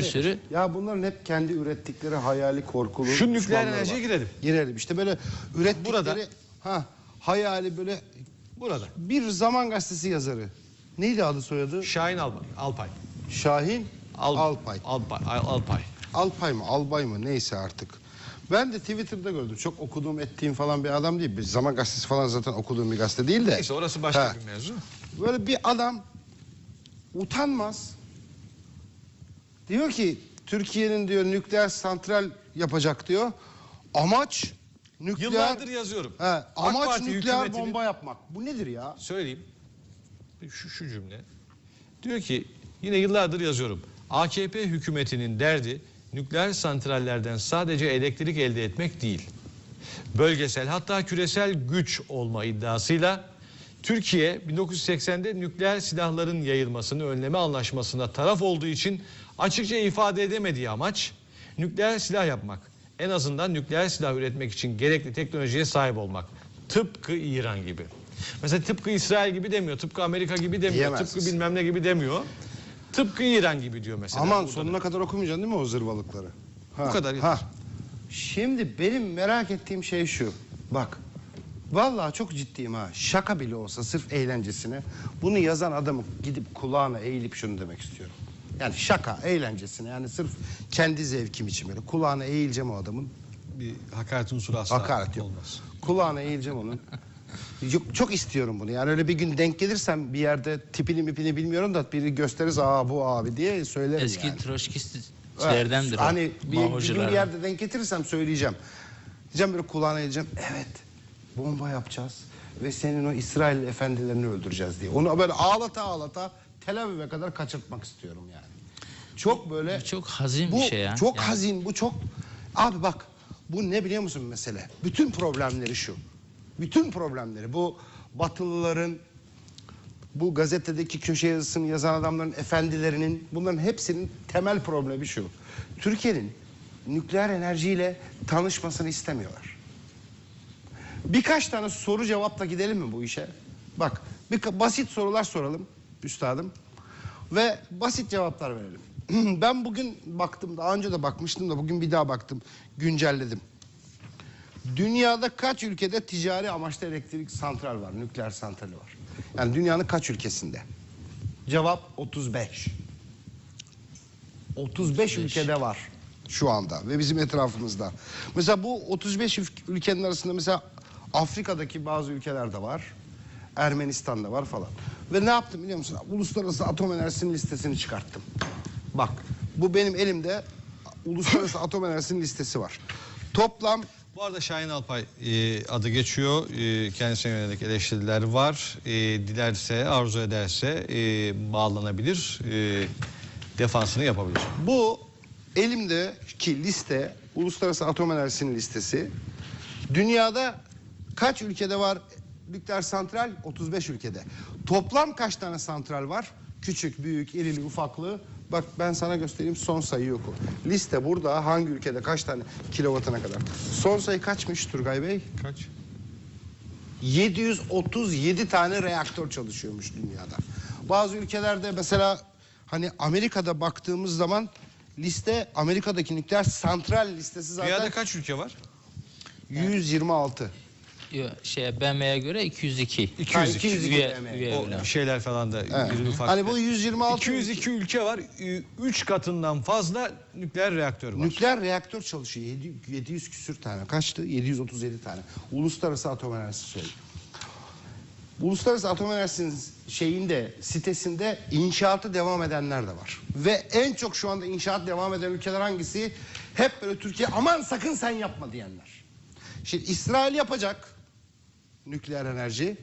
bir sürü Ya bunların hep kendi ürettikleri hayali korkulu. Şu nükleer enerjiye var. girelim. Girelim. İşte böyle ürettikleri Burada. ha hayali böyle Burada. bir zaman gazetesi yazarı. Neydi adı soyadı? Şahin Alpay. Alpay. Şahin Al- Alpay. Alpay. Al- Alpay. Alpay mı Albay mı neyse artık. Ben de Twitter'da gördüm. Çok okuduğum ettiğim falan bir adam değil. Bir zaman gazetesi falan zaten okuduğum bir gazete değil de. Neyse orası başka Ha. bir mevzu. Böyle bir adam utanmaz. Diyor ki Türkiye'nin diyor nükleer santral yapacak diyor. Amaç nükleer Yıllardır yazıyorum. He, amaç Parti nükleer bomba yapmak. Bu nedir ya? Söyleyeyim. Şu, şu cümle. Diyor ki yine yıllardır yazıyorum. AKP hükümetinin derdi nükleer santrallerden sadece elektrik elde etmek değil. Bölgesel hatta küresel güç olma iddiasıyla Türkiye 1980'de nükleer silahların yayılmasını önleme anlaşmasına taraf olduğu için açıkça ifade edemediği amaç nükleer silah yapmak. En azından nükleer silah üretmek için gerekli teknolojiye sahip olmak. Tıpkı İran gibi. Mesela tıpkı İsrail gibi demiyor, tıpkı Amerika gibi demiyor, Diyemezsiniz. tıpkı bilmem ne gibi demiyor. Tıpkı İran gibi diyor mesela. Aman burada sonuna da. kadar okumayacaksın değil mi o zırvalıkları? Ha, Bu kadar yeter. Şimdi benim merak ettiğim şey şu. Bak. Vallahi çok ciddiyim ha. Şaka bile olsa sırf eğlencesine bunu yazan adamı gidip kulağına eğilip şunu demek istiyorum. Yani şaka, eğlencesine yani sırf kendi zevkim için böyle kulağına eğileceğim o adamın. bir hakaret unsuru asla Hakaret yok. olmaz. Kulağına eğileceğim onun. Yok, çok istiyorum bunu. Yani öyle bir gün denk gelirsem bir yerde tipini mipini bilmiyorum da biri gösterirse aa bu abi diye söylerim eski yani. troşkistlerdendir o. Hani bir, bir gün bir yerde denk getirirsem söyleyeceğim. Diyeceğim böyle kulağına diyeceğim. Evet bomba yapacağız ve senin o İsrail efendilerini öldüreceğiz diye. Onu böyle ağlata ağlata Tel Aviv'e kadar kaçırtmak istiyorum yani. Çok böyle Bu çok hazin bu bir şey ya. çok Yani hazin bu çok abi bak bu ne biliyor musun mesele? Bütün problemleri şu. Bütün problemleri bu Batılıların bu gazetedeki köşe yazısını yazan adamların efendilerinin bunların hepsinin temel problemi şu. Türkiye'nin nükleer enerjiyle tanışmasını istemiyorlar. Birkaç tane soru cevapla gidelim mi bu işe? Bak bir basit sorular soralım üstadım ve basit cevaplar verelim. Ben bugün baktım daha önce de bakmıştım da bugün bir daha baktım güncelledim. Dünyada kaç ülkede ticari amaçlı elektrik santral var, nükleer santrali var? Yani dünyanın kaç ülkesinde? Cevap 35. 35, ülkede var şu anda ve bizim etrafımızda. Mesela bu 35 ülk- ülkenin arasında mesela Afrika'daki bazı ülkeler de var. Ermenistan'da var falan. Ve ne yaptım biliyor musun? Uluslararası Atom Enerjisi'nin listesini çıkarttım. Bak bu benim elimde Uluslararası Atom Enerjisi'nin listesi var. Toplam Bu arada Şahin Alpay e, adı geçiyor. E, kendisine yönelik eleştiriler var. E, dilerse, arzu ederse e, bağlanabilir. E, defansını yapabilir. Bu elimdeki liste Uluslararası Atom Enerjisi'nin listesi. Dünyada kaç ülkede var nükleer santral? 35 ülkede. Toplam kaç tane santral var? Küçük, büyük, irili, ufaklı. Bak ben sana göstereyim son sayı yok o. Liste burada hangi ülkede kaç tane kilovatına kadar. Son sayı kaçmış Turgay Bey? Kaç? 737 tane reaktör çalışıyormuş dünyada. Bazı ülkelerde mesela hani Amerika'da baktığımız zaman liste Amerika'daki nükleer santral listesi zaten Dünyada kaç ülke var? 126. Şey BM'ye göre 202. 202. Ha, 202 Üye- BM. üye O öyle. şeyler falan da Evet. iri ufak. Hani bu 126 202 ülke var. 3 katından fazla nükleer reaktör var. Nükleer reaktör çalışıyor. 700, 700 küsür tane. Kaçtı? 737 tane. Uluslararası Atom Enerjisi söylüyor. Uluslararası Atom Enerjisi'nin şeyinde, sitesinde inşaatı devam edenler de var. Ve en çok şu anda inşaat devam eden ülkeler hangisi? Hep böyle Türkiye aman sakın sen yapma diyenler. Şimdi İsrail yapacak nükleer enerji.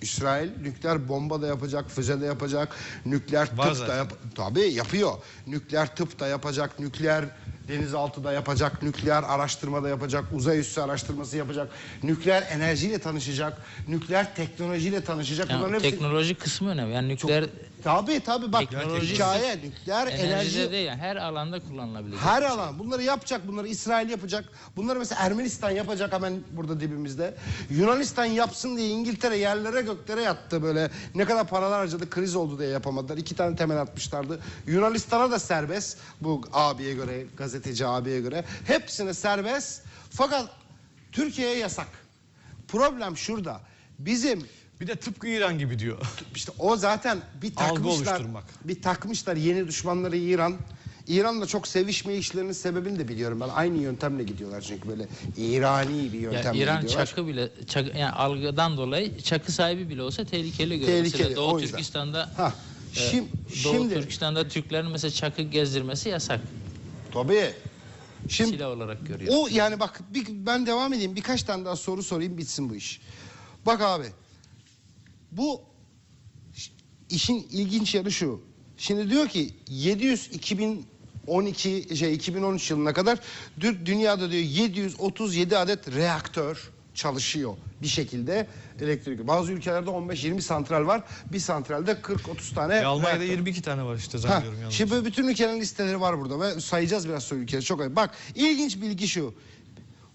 İsrail nükleer bomba da yapacak, füze de yapacak, nükleer tıp da yap tabii yapıyor. Nükleer tıp da yapacak, nükleer denizaltı da yapacak, nükleer araştırma da yapacak, uzay üssü araştırması yapacak, nükleer enerjiyle tanışacak, nükleer teknolojiyle tanışacak. Yani Bunların hepsi teknoloji kısmı önemli. Yani nükleer Tabii tabii. Bak Teknoloji- hikaye nükleer enerji de yani her alanda kullanılabilecek. her alan. Bunları yapacak bunları İsrail yapacak. Bunları mesela Ermenistan yapacak hemen burada dibimizde. Yunanistan yapsın diye İngiltere yerlere göklere yattı böyle. Ne kadar paralar harcadı kriz oldu diye yapamadılar. İki tane temel atmışlardı. Yunanistan'a da serbest. Bu abiye göre gazeteci abiye göre hepsine serbest fakat Türkiye'ye yasak problem şurada bizim Bir de tıpkı İran gibi diyor. işte o zaten bir takmışlar. Bir takmışlar yeni düşmanları İran. İran'la çok sevişme işlerinin sebebini de biliyorum ben. Aynı yöntemle gidiyorlar çünkü böyle İrani bir Ya yöntemle İran gidiyorlar. çakı bile çakı, yani algıdan dolayı çakı sahibi bile olsa tehlikeli görüyor. Tehlikeli, Mesela Doğu. Türkistan'da Ha, e, şim- Doğu şimdi Türkistan'da Türklerin mesela çakı gezdirmesi yasak. Tabii. Şimdi Silah olarak görüyor. o yani bak bir, ben devam edeyim birkaç tane daha soru sorayım bitsin bu iş. Bak abi bu işin ilginç yanı şu. Şimdi diyor ki 700 2012 şey 2013 yılına kadar dü- dünyada diyor 737 adet reaktör çalışıyor bir şekilde elektrik. Bazı ülkelerde 15-20 santral var. Bir santralde 40-30 tane E, Almanya'da reaktör. 22 tane var işte Ha, zannediyorum yalnız. şimdi böyle bütün ülkelerin listeleri var burada ve sayacağız biraz sonra ülkeleri çok önemli. Bak ilginç bilgi şu.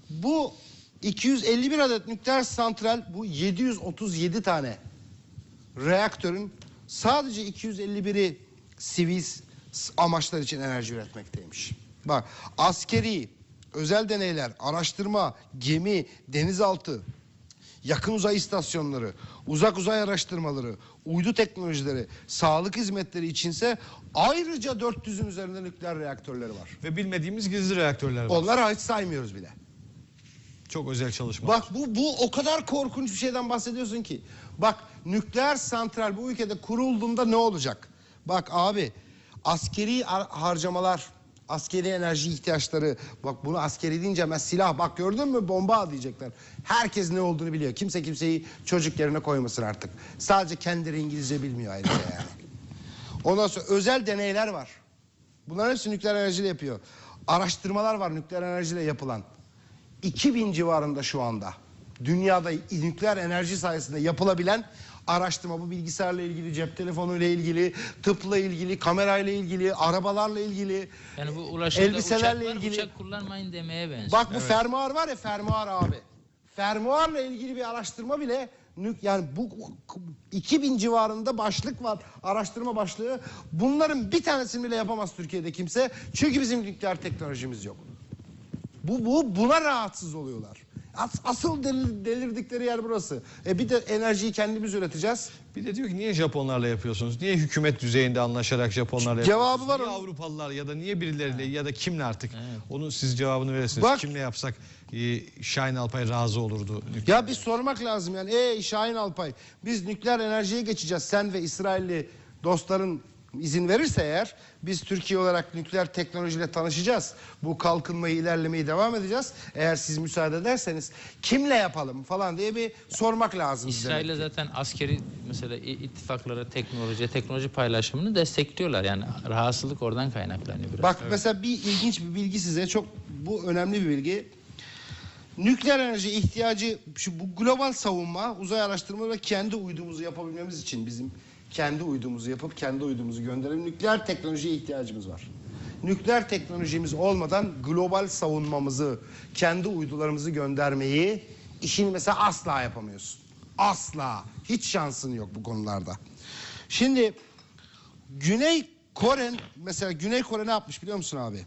Bu 251 adet nükleer santral bu 737 tane reaktörün sadece 251'i sivil amaçlar için enerji üretmekteymiş. Bak askeri, özel deneyler, araştırma, gemi, denizaltı, yakın uzay istasyonları, uzak uzay araştırmaları, uydu teknolojileri, sağlık hizmetleri içinse ayrıca 400'ün üzerinde nükleer reaktörleri var. Ve bilmediğimiz gizli reaktörler var. Onları hiç saymıyoruz bile. Çok özel çalışma. Bak bu bu o kadar korkunç bir şeyden bahsediyorsun ki. Bak nükleer santral bu ülkede kurulduğunda ne olacak? Bak abi askeri har- harcamalar, askeri enerji ihtiyaçları. Bak bunu askeri deyince hemen silah. Bak gördün mü bomba diyecekler. Herkes ne olduğunu biliyor. Kimse kimseyi çocuk yerine koymasın artık. Sadece kendileri İngilizce bilmiyor ayrıca yani. Ondan sonra özel deneyler var. Bunların hepsi nükleer enerjiyle yapıyor. Araştırmalar var nükleer enerjiyle yapılan. 2000 civarında şu anda dünyada nükleer enerji sayesinde yapılabilen araştırma bu bilgisayarla ilgili, cep telefonuyla ilgili, tıpla ilgili, kamerayla ilgili, arabalarla ilgili. Yani bu ulaşımda Elbiselerle uçak var, ilgili- uçak kullanmayın demeye benziyor. Bak bu fermuar var ya fermuar abi. Fermuarla ilgili bir araştırma bile nük- yani bu 2000 civarında başlık var. Araştırma başlığı. Bunların bir tanesini bile yapamaz Türkiye'de kimse. Çünkü bizim nükleer teknolojimiz yok. Bu, bu buna rahatsız oluyorlar. As- asıl delir- delirdikleri yer burası. E bir de enerjiyi kendimiz üreteceğiz. Bir de diyor ki niye Japonlarla yapıyorsunuz? Niye hükumet düzeyinde anlaşarak Japonlarla Cevabı yapıyorsunuz? var Niye onun. Avrupalılar ya da niye birileriyle ya da kimle artık? Onun siz cevabını verirsiniz. Bak- Kimle yapsak e, Şahin Alpay razı olurdu. nükleer. Ya bir sormak lazım yani. Ey Şahin Alpay biz nükleer enerjiye geçeceğiz. Sen ve İsrailli dostların izin verirse eğer biz Türkiye olarak nükleer teknolojiyle tanışacağız. Bu kalkınmayı ilerlemeyi devam edeceğiz. Eğer siz müsaade ederseniz kimle yapalım falan diye bir sormak lazım. İsrail'e zaten askeri mesela i- ittifakları, teknoloji, teknoloji paylaşımını destekliyorlar. Yani rahatsızlık oradan kaynaklanıyor biraz. Bak mesela bir ilginç bir bilgi size çok bu önemli bir bilgi. Nükleer enerji ihtiyacı şu bu global savunma, uzay araştırma ve kendi uydumuzu yapabilmemiz için bizim kendi uydumuzu yapıp kendi uydumuzu gönderelim. Nükleer teknolojiye ihtiyacımız var. Nükleer teknolojimiz olmadan global savunmamızı, kendi uydularımızı göndermeyi işini mesela asla yapamıyorsun. Asla. Hiç şansın yok bu konularda. Şimdi Güney Kore mesela Güney Kore ne yapmış biliyor musun abi?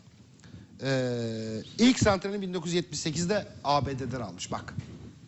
Ee, ilk santralini 1978'de ABD'den almış bak.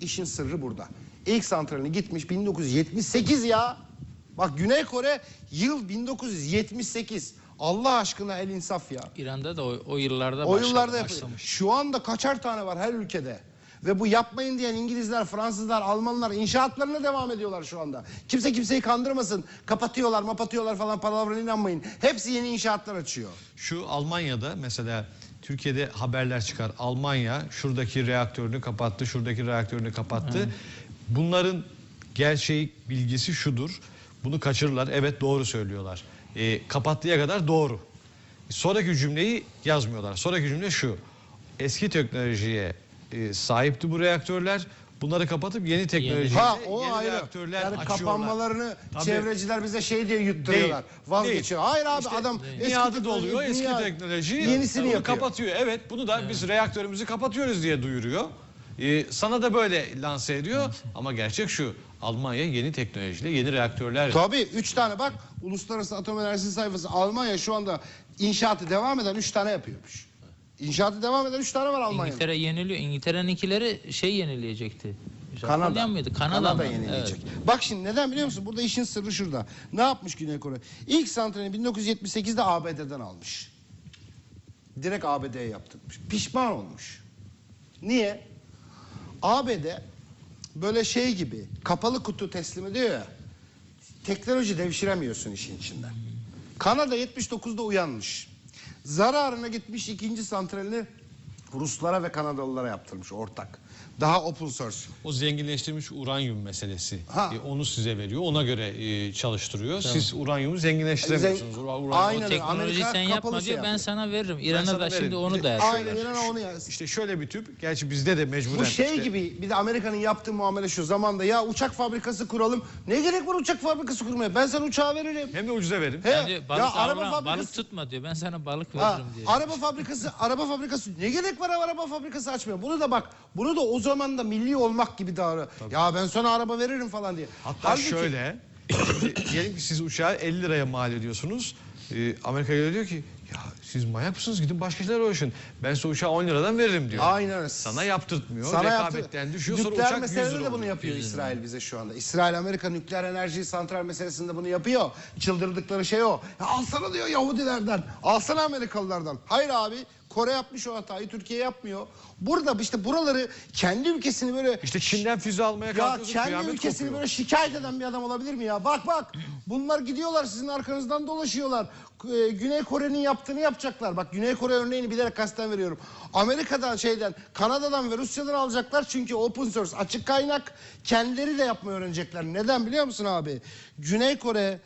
İşin sırrı burada. İlk santralini gitmiş 1978 ya. Bak Güney Kore yıl 1978. Allah aşkına el insaf ya. İran'da da o, o yıllarda O başladı, yıllarda yapıyor. başlamış. Şu anda kaçar tane var her ülkede. Ve bu yapmayın diyen İngilizler, Fransızlar, Almanlar inşaatlarına devam ediyorlar şu anda. Kimse kimseyi kandırmasın. Kapatıyorlar, mapatıyorlar falan palavra inanmayın. Hepsi yeni inşaatlar açıyor. Şu Almanya'da mesela Türkiye'de haberler çıkar. Almanya şuradaki reaktörünü kapattı, şuradaki reaktörünü kapattı. Bunların gerçeği bilgisi şudur. Bunu kaçırırlar. Evet doğru söylüyorlar. E, kapattıya kadar doğru. Sonraki cümleyi yazmıyorlar. Sonraki cümle şu. Eski teknolojiye e, sahipti bu reaktörler. Bunları kapatıp yeni teknolojiyle Ha o yeni ayrı. reaktörler Yani açıyorlar. kapanmalarını Tabii. çevreciler bize şey diye yutturuyorlar. Değil. Vazgeçiyor. Hayır abi İşte adam eski doluyor eski miad- teknoloji yenisini yapıyor. kapatıyor. Evet bunu da biz reaktörümüzü kapatıyoruz diye duyuruyor. Ee, sana da böyle lanse ediyor ama gerçek şu Almanya yeni teknolojiyle yeni reaktörler Tabii üç tane bak Uluslararası Atom Enerjisi sayfası Almanya şu anda inşaatı devam eden üç tane yapıyormuş. İnşaatı devam eden üç tane var Almanya'da. İngiltere yeniliyor. İngiltere'ninkileri şey yenileyecekti. Kanada. Mıydı? Kanada, Kanada mı? yenileyecek. Evet. Bak şimdi neden biliyor musun? Burada işin sırrı şurada. Ne yapmış Güney Kore? İlk santralini 1978'de ABD'den almış. Direkt ABD'ye yaptırmış. Pişman olmuş. Niye? ABD böyle şey gibi kapalı kutu teslim ediyor ya. Teknoloji devşiremiyorsun işin içinden. Kanada 79'da uyanmış. Zararına gitmiş ikinci santralini Ruslara ve Kanadalılara yaptırmış ortak. Daha open source. o zenginleştirilmiş uranyum meselesi. Ha. Ee, onu size veriyor. Ona göre e, çalıştırıyor. Siz uranyumu zenginleştiremiyorsunuz. Zen- Ura- uranyum- Aynen O Amerika sen yapma şey diyor. Ben yapıyor. sana veririm. İran'a da veririm. şimdi onu da de- yapıyor. Aynen İran'a onu ya. İşte şöyle bir tüp. Gerçi bizde de mecburen. Bu şey işte- gibi bir de Amerika'nın yaptığı muamele şu zamanda ya uçak fabrikası kuralım. Ne gerek var uçak fabrikası kurmaya? Ben sana uçağı veririm. Hem de ucuza verin. He, Ben diyor, balık, ya araba avlan- balık fabrikası tutma diyor. Ben sana balık Ha, veririm diyor. araba fabrikası, araba fabrikası ne gerek var araba fabrikası açmaya? Bunu da bak, bunu da o zaman da milli olmak gibi davranıyor. Ya ben sana araba veririm falan diye. Hatta Halbuki- şöyle. diyelim ki siz uçağı 50 liraya mal ediyorsunuz. Ee, Amerika diyor ki siz manyak mısınız gidin başka şeyler uğraşın. Ben size uçağı 10 liradan veririm diyor. Aynen öyle. Sana yaptırtmıyor. Sana rekabetten düşüyor sonra Nükleer uçak 100 meselede de bunu yapıyor İsrail bize şu anda. İsrail Amerika nükleer enerji santral meselesinde bunu yapıyor. Çıldırdıkları şey o. Ya alsana diyor Yahudilerden. Alsana Amerikalılardan. Hayır abi Kore yapmış o hatayı Türkiye yapmıyor. Burada işte buraları kendi ülkesini böyle İşte Çin'den füze almaya ya kalkıyorsun kendi kıyamet ülkesini kopuyor. böyle şikayet eden bir adam olabilir mi ya? Bak bak bunlar gidiyorlar sizin arkanızdan dolaşıyorlar. Ee, Güney Kore'nin yaptığını yapacaklar. Bak Güney Kore örneğini bilerek kasten veriyorum. Amerika'dan şeyden Kanada'dan ve Rusya'dan alacaklar çünkü open source açık kaynak kendileri de yapmayı öğrenecekler. Neden biliyor musun abi? Güney Kore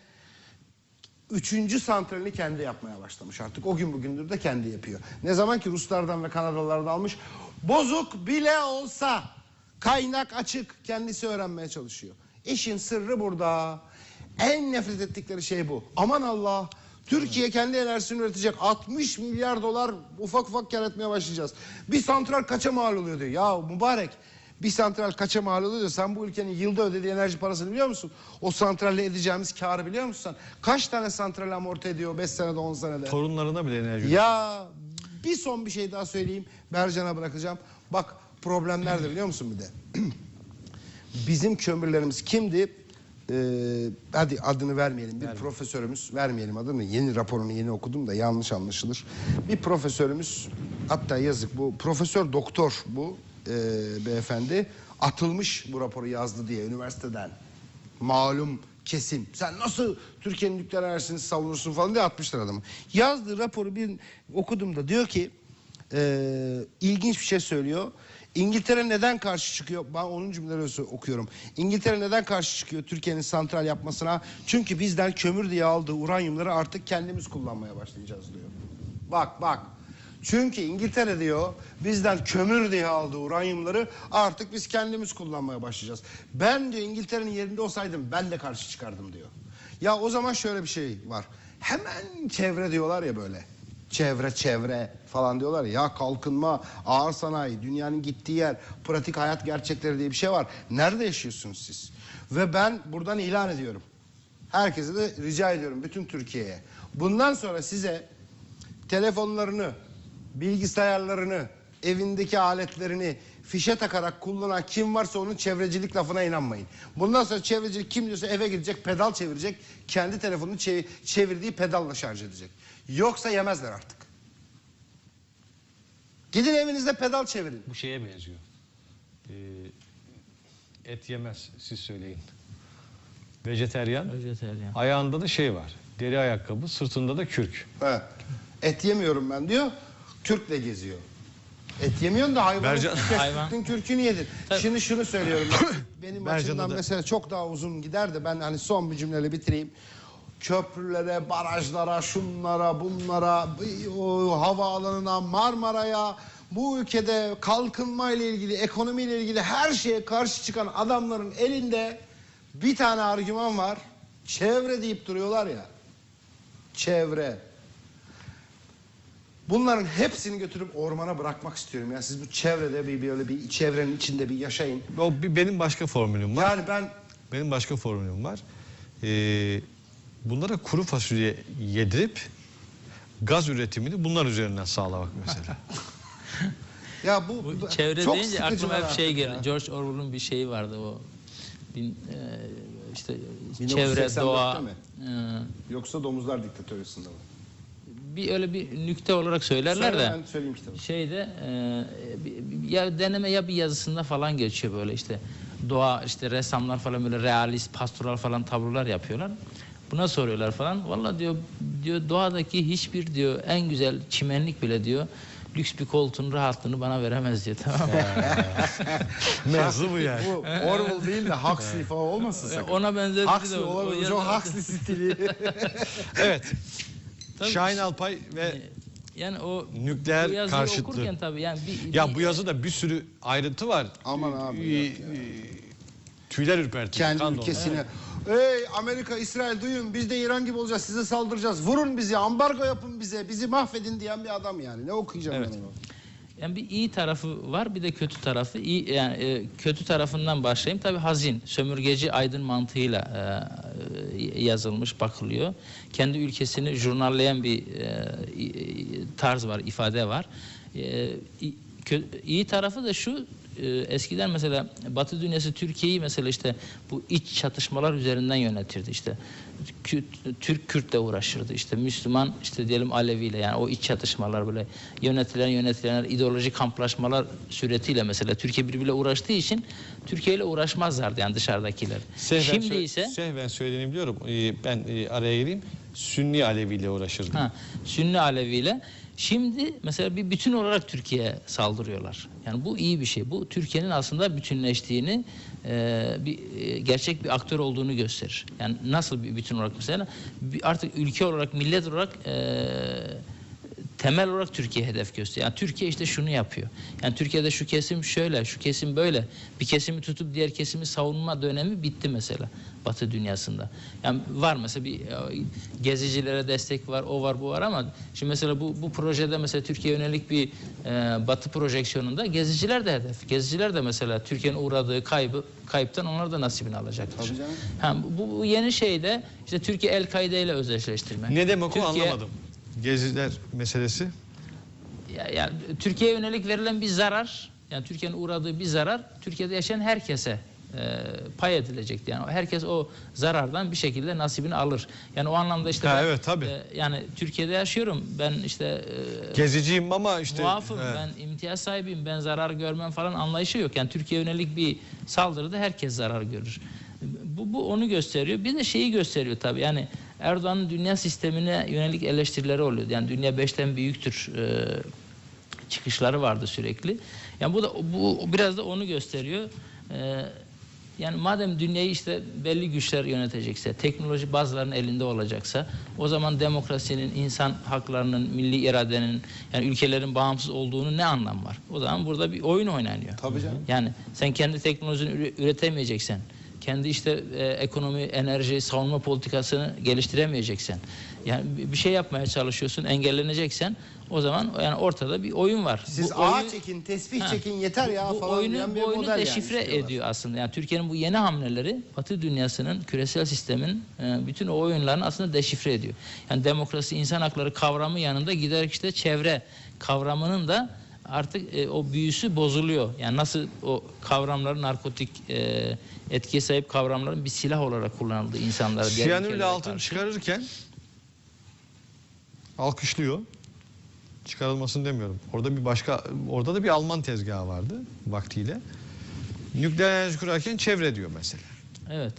Üçüncü santralini kendi yapmaya başlamış artık. O gün bugündür de kendi yapıyor. Ne zaman ki Ruslardan ve Kanadalılardan almış. Bozuk bile olsa kaynak açık kendisi öğrenmeye çalışıyor. İşin sırrı burada. En nefret ettikleri şey bu. Aman Allah Türkiye kendi enerjisini üretecek 60 milyar dolar ufak ufak kar etmeye başlayacağız. Bir santral kaça mal oluyor diyor. Ya mübarek bir santral kaça mal oluyor diyor. Sen bu ülkenin yılda ödediği enerji parasını biliyor musun? O santralle edeceğimiz karı biliyor musun sen? Kaç tane santral amorti ediyor 5 senede 10 senede? Torunlarına bile enerji Ya bir son bir şey daha söyleyeyim. Bercan'a bırakacağım. Bak problem nerede biliyor musun bir de? Bizim kömürlerimiz kimdi? Ee, hadi adını vermeyelim. Bir profesörümüz, vermeyelim adını. Yeni raporunu yeni okudum da yanlış anlaşılır. Bir profesörümüz, hatta yazık bu profesör doktor bu e, beyefendi atılmış bu raporu yazdı diye üniversiteden malum kesim. Sen nasıl Türkiye'nin nükleer enerjisini savunursun falan diye atmışlar adamı. Yazdığı raporu bir okudum da diyor ki e, ilginç bir şey söylüyor. İngiltere neden karşı çıkıyor? Ben 10. cümleleri okuyorum. İngiltere neden karşı çıkıyor Türkiye'nin santral yapmasına? Çünkü bizden kömür diye aldığı uranyumları artık kendimiz kullanmaya başlayacağız diyor. Bak bak. Çünkü İngiltere diyor bizden kömür diye aldığı uranyumları artık biz kendimiz kullanmaya başlayacağız. Ben diyor İngiltere'nin yerinde olsaydım ben de karşı çıkardım diyor. Ya o zaman şöyle bir şey var. Hemen çevre diyorlar ya böyle. Çevre çevre falan diyorlar ya. Kalkınma, ağır sanayi, dünyanın gittiği yer, pratik hayat gerçekleri diye bir şey var. Nerede yaşıyorsunuz siz? Ve ben buradan ilan ediyorum. Herkese de rica ediyorum bütün Türkiye'ye. Bundan sonra size telefonlarını, bilgisayarlarını, evindeki aletlerini fişe takarak kullanan kim varsa onun çevrecilik lafına inanmayın. Bundan sonra çevrecilik kim diyorsa eve gidecek, pedal çevirecek, kendi telefonunu çe- çevirdiği pedalla şarj edecek. Yoksa yemezler artık. Gidin evinizde pedal çevirin. Bu şeye benziyor. Ee, et yemez siz söyleyin. Vejeteryan. Vejeteryan. Ayağında da şey var. Deri ayakkabı, sırtında da kürk. He. Et yemiyorum ben diyor. Kürkle geziyor. Et yemiyorsun da hayvanın Hayvan. kürkün kürkünü yedin. Tabii. Şimdi şunu söylüyorum. ben. Benim Mercan'a açımdan da- mesela çok daha uzun gider de ben hani son bir cümleyle bitireyim. Köprülere, barajlara, şunlara, bunlara, o havaalanına, Marmara'ya bu ülkede kalkınma ile ilgili, ekonomi ile ilgili her şeye karşı çıkan adamların elinde bir tane argüman var. Çevre deyip duruyorlar ya. Çevre. Bunların hepsini götürüp ormana bırakmak istiyorum. Yani siz bu çevrede bir böyle bir çevrenin içinde bir yaşayın. O benim başka formülüm var. Yani ben Benim başka formülüm var. Ee, bunlara kuru fasulye yedirip gaz üretimini bunlar üzerinden sağlamak mesela. ya bu, Bu çevre çok deyince aklıma hep şey geliyor. George Orwell'un bir şeyi vardı o. Bin, e, işte 1984'te çevre, doğa. mi? e, Yoksa domuzlar diktatörüsünde mi? bir öyle bir nükte olarak söylerler Söyle, de. ben söyleyeyim kitabı. Şeyde e, ya deneme ya bir yazısında falan geçiyor böyle işte doğa işte ressamlar falan böyle realist pastoral falan tablolar yapıyorlar. Buna soruyorlar falan. Valla diyor diyor doğadaki hiçbir diyor en güzel çimenlik bile diyor lüks bir koltuğun rahatlığını bana veremez diyor tamam mı? Mevzu bu yani. Bu Orwell değil de Huxley falan olmasın sakın. Ona benzer Huxley olabilir. John Huxley stili. Evet. Tabii. Şahin Alpay ve Yani o Nükleer bu yazıyı karşıtlığı. okurken tabii yani bir, ya bir- bu yazıda bir sürü ayrıntı var. Aman abi. Ee. Tüyler ürpertici. Kendi kan dondurucu. Ülkesine. Ey Amerika, İsrail duyun biz de İran gibi olacağız size saldıracağız. Vurun bizi, ambargo yapın bize, bizi mahvedin diyen bir adam yani. Ne okuyacağım Evet. ben onu? Yani bir iyi tarafı var bir de kötü tarafı. İyi yani e, kötü tarafından başlayayım. Tabii hazin, sömürgeci aydın mantığıyla e, yazılmış, bakılıyor. Kendi ülkesini jurnalleyen bir e, tarz var, ifade var. E, iyi tarafı da şu e, eskiden mesela Batı dünyası Türkiye'yi mesela işte bu iç çatışmalar üzerinden yönetirdi işte. Türk Kürt'le uğraşırdı işte Müslüman işte diyelim Alevi'yle yani o iç çatışmalar böyle yönetilen yönetilenler ideolojik kamplaşmalar suretiyle mesela Türkiye birbiriyle uğraştığı için Türkiye ile uğraşmazlardı yani dışarıdakiler. Sehven, Şimdi ise Sehven söylediğini biliyorum. Ee, ben e, araya gireyim. Sünni Alevi ile uğraşırdım. Ha, Sünni Aleviyle. Şimdi mesela bir bütün olarak Türkiye'ye saldırıyorlar. Yani bu iyi bir şey. Bu Türkiye'nin aslında bütünleştiğini, e, bir e, gerçek bir aktör olduğunu gösterir. Yani nasıl bir bütün olarak mesela bir- artık ülke olarak, millet olarak e, temel olarak Türkiye hedef gösteriyor. Yani Türkiye işte şunu yapıyor. Yani Türkiye'de şu kesim şöyle, şu kesim böyle. Bir kesimi tutup diğer kesimi savunma dönemi bitti mesela Batı dünyasında. Yani var mesela bir e, gezicilere destek var, o var, bu var ama şimdi mesela bu bu projede mesela Türkiye yönelik bir e, Batı projeksiyonunda geziciler de hedef. Geziciler de mesela Türkiye'nin uğradığı kaybı kayıptan onlar da nasibini alacaktır. Tabii canım. Ha, bu, bu yeni şeyde işte Türkiye El-Kaide ile özdeşleştirme. Ne demek o Türkiye- anlamadım. Geziler meselesi. ya, ya, Türkiye'ye yönelik verilen bir zarar, yani Türkiye'nin uğradığı bir zarar, Türkiye'de yaşayan herkese e, pay edilecekti. Yani herkes o zarardan bir şekilde nasibini alır. Yani o anlamda işte Ha, ben, evet, tabii. e, yani Türkiye'de yaşıyorum. Ben işte e, Geziciyim ama işte muafım, Evet. ben imtiyaz sahibiyim, ben zarar görmem falan anlayışı yok. Yani Türkiye yönelik bir saldırıda herkes zarar görür. Bu, bu onu gösteriyor. Bir de şeyi gösteriyor tabii. Yani Erdoğan'ın dünya sistemine yönelik eleştirileri oluyor. Yani dünya beşten büyüktür e, çıkışları vardı sürekli. Yani bu da bu biraz da onu gösteriyor. E, yani madem dünyayı işte belli güçler yönetecekse, teknoloji bazılarının elinde olacaksa, o zaman demokrasinin, insan haklarının, milli iradenin, yani ülkelerin bağımsız olduğunu ne anlam var? O zaman burada bir oyun oynanıyor. Tabii canım. Yani sen kendi teknolojini üre- üretemeyeceksen, kendi işte e, ekonomi, enerji, savunma politikasını geliştiremeyeceksen, yani bir- şey yapmaya çalışıyorsun, engelleneceksen, o zaman yani ortada bir oyun var. Siz Bu oyun- ağaç çekin, tesbih Ha. çekin yeter ya bu falan oyunu, bu oyunu yani deşifre istiyorlar. ediyor aslında. Yani Türkiye'nin bu yeni hamleleri Batı dünyasının küresel sistemin e, bütün o oyunlarını aslında deşifre ediyor. Yani demokrasi, insan hakları kavramı yanında giderek işte çevre kavramının da artık e, o büyüsü bozuluyor. Yani nasıl o kavramların narkotik e, etkiye sahip kavramların bir silah olarak kullanıldığı insanlara Siyanürle altın karşı. çıkarırken alkışlıyor. Çıkarılmasını demiyorum. Orada bir başka orada da bir Alman tezgahı vardı vaktiyle. Nükleer enerji kurarken çevre diyor mesela. Evet.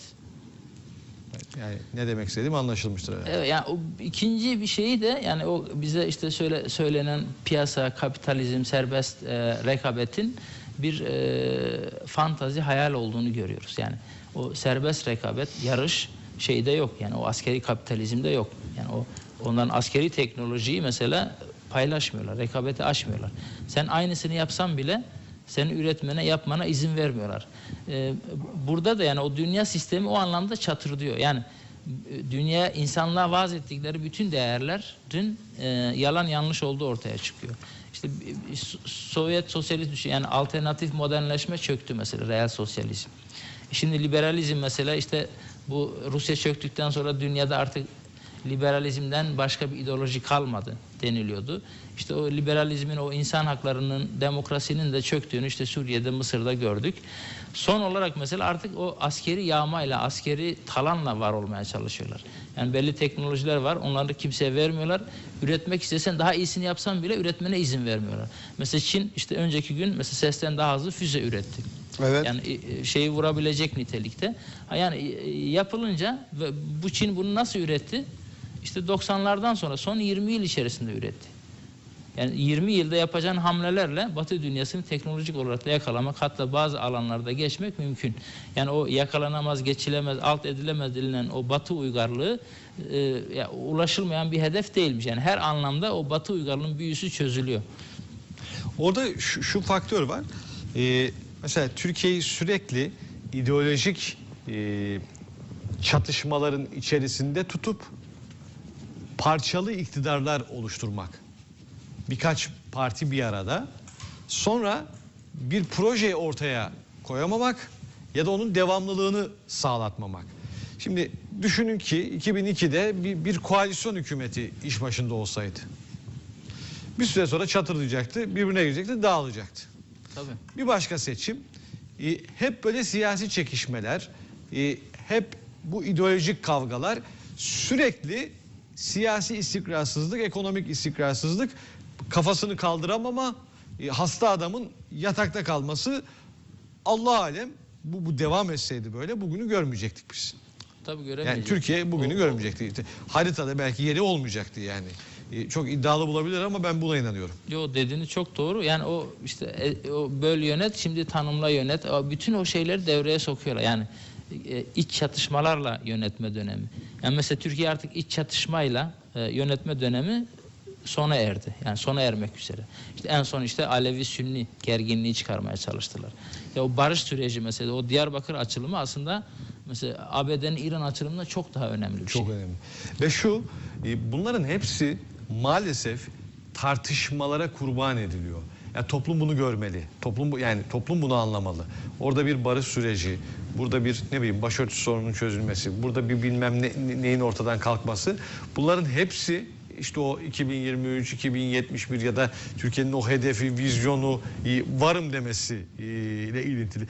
Yani ne demek istediğim anlaşılmıştır herhalde. Evet, yani ikinci bir şeyi de yani o bize işte söyle söylenen piyasa, kapitalizm, serbest e, rekabetin bir e, fantazi hayal olduğunu görüyoruz. Yani o serbest rekabet, yarış şeyde yok. Yani o askeri kapitalizmde yok. Yani o onların askeri teknolojiyi mesela paylaşmıyorlar, rekabeti aşmıyorlar. Sen aynısını yapsan bile senin üretmene, yapmana izin vermiyorlar. Ee, burada da yani o dünya sistemi o anlamda çatırdıyor. Yani e, dünya insanlığa vaaz ettikleri bütün değerlerin e, yalan yanlış olduğu ortaya çıkıyor. İşte e, So- Sovyet sosyalist düşün yani alternatif modernleşme çöktü mesela reel sosyalizm. Şimdi liberalizm mesela işte bu Rusya çöktükten sonra dünyada artık liberalizmden başka bir ideoloji kalmadı deniliyordu. İşte o liberalizmin, o insan haklarının, demokrasinin de çöktüğünü işte Suriye'de, Mısır'da gördük. Son olarak mesela artık o askeri yağmayla, askeri talanla var olmaya çalışıyorlar. Yani belli teknolojiler var, onları kimseye vermiyorlar. Üretmek istesen daha iyisini yapsan bile üretmene izin vermiyorlar. Mesela Çin işte önceki gün mesela sesten daha hızlı füze üretti. Evet. Yani e, şeyi vurabilecek nitelikte. Yani e, yapılınca bu Çin bunu nasıl üretti? İşte 90'lardan sonra son 20 yıl içerisinde üretti. Yani 20 yılda yapacağın hamlelerle Batı dünyasını teknolojik olarak da yakalamak hatta bazı alanlarda geçmek mümkün. Yani o yakalanamaz, geçilemez, alt edilemez denilen o Batı uygarlığı e, ya, ulaşılmayan bir hedef değilmiş. Yani her anlamda o Batı uygarlığının büyüsü çözülüyor. Orada şu, şu faktör var. Ee, mesela Türkiye'yi sürekli ideolojik e, çatışmaların içerisinde tutup parçalı iktidarlar oluşturmak. Birkaç parti bir arada. Sonra bir proje ortaya koyamamak ya da onun devamlılığını sağlatmamak. Şimdi düşünün ki 2002'de bir, bir koalisyon hükümeti iş başında olsaydı. Bir süre sonra çatırlayacaktı, birbirine girecekti, dağılacaktı. Tabii. Bir başka seçim e, hep böyle siyasi çekişmeler, e, hep bu ideolojik kavgalar sürekli siyasi istikrarsızlık, ekonomik istikrarsızlık, kafasını kaldıramama, e, hasta adamın yatakta kalması Allah alem bu, bu devam etseydi böyle bugünü görmeyecektik biz. Tabii Yani göremeyeceğiz. Türkiye bugünü O- görmeyecekti. Haritada belki yeri olmayacaktı yani. E, çok iddialı bulabilir ama ben buna inanıyorum. Yo dediğini çok doğru. Yani o işte e, o böl yönet şimdi tanımla yönet. Bütün o şeyleri devreye sokuyorlar. Yani iç çatışmalarla yönetme dönemi. Yani mesela Türkiye artık iç çatışmayla e, yönetme dönemi sona erdi. Yani sona ermek üzere. İşte en son işte Alevi Sünni gerginliği çıkarmaya çalıştılar. Ya o barış süreci mesela o Diyarbakır açılımı aslında mesela ABD'nin İran açılımına çok daha önemli bir şey. Çok önemli. Ve şu e, bunların hepsi maalesef tartışmalara kurban ediliyor. Yani toplum bunu görmeli. Toplum yani toplum bunu anlamalı. Orada bir barış süreci, burada bir ne bileyim başörtüsü sorunun çözülmesi, burada bir bilmem ne, ne- neyin ortadan kalkması. Bunların hepsi işte o 2023, 2071 ya da Türkiye'nin o hedefi, vizyonu, varım demesi ile ilintili.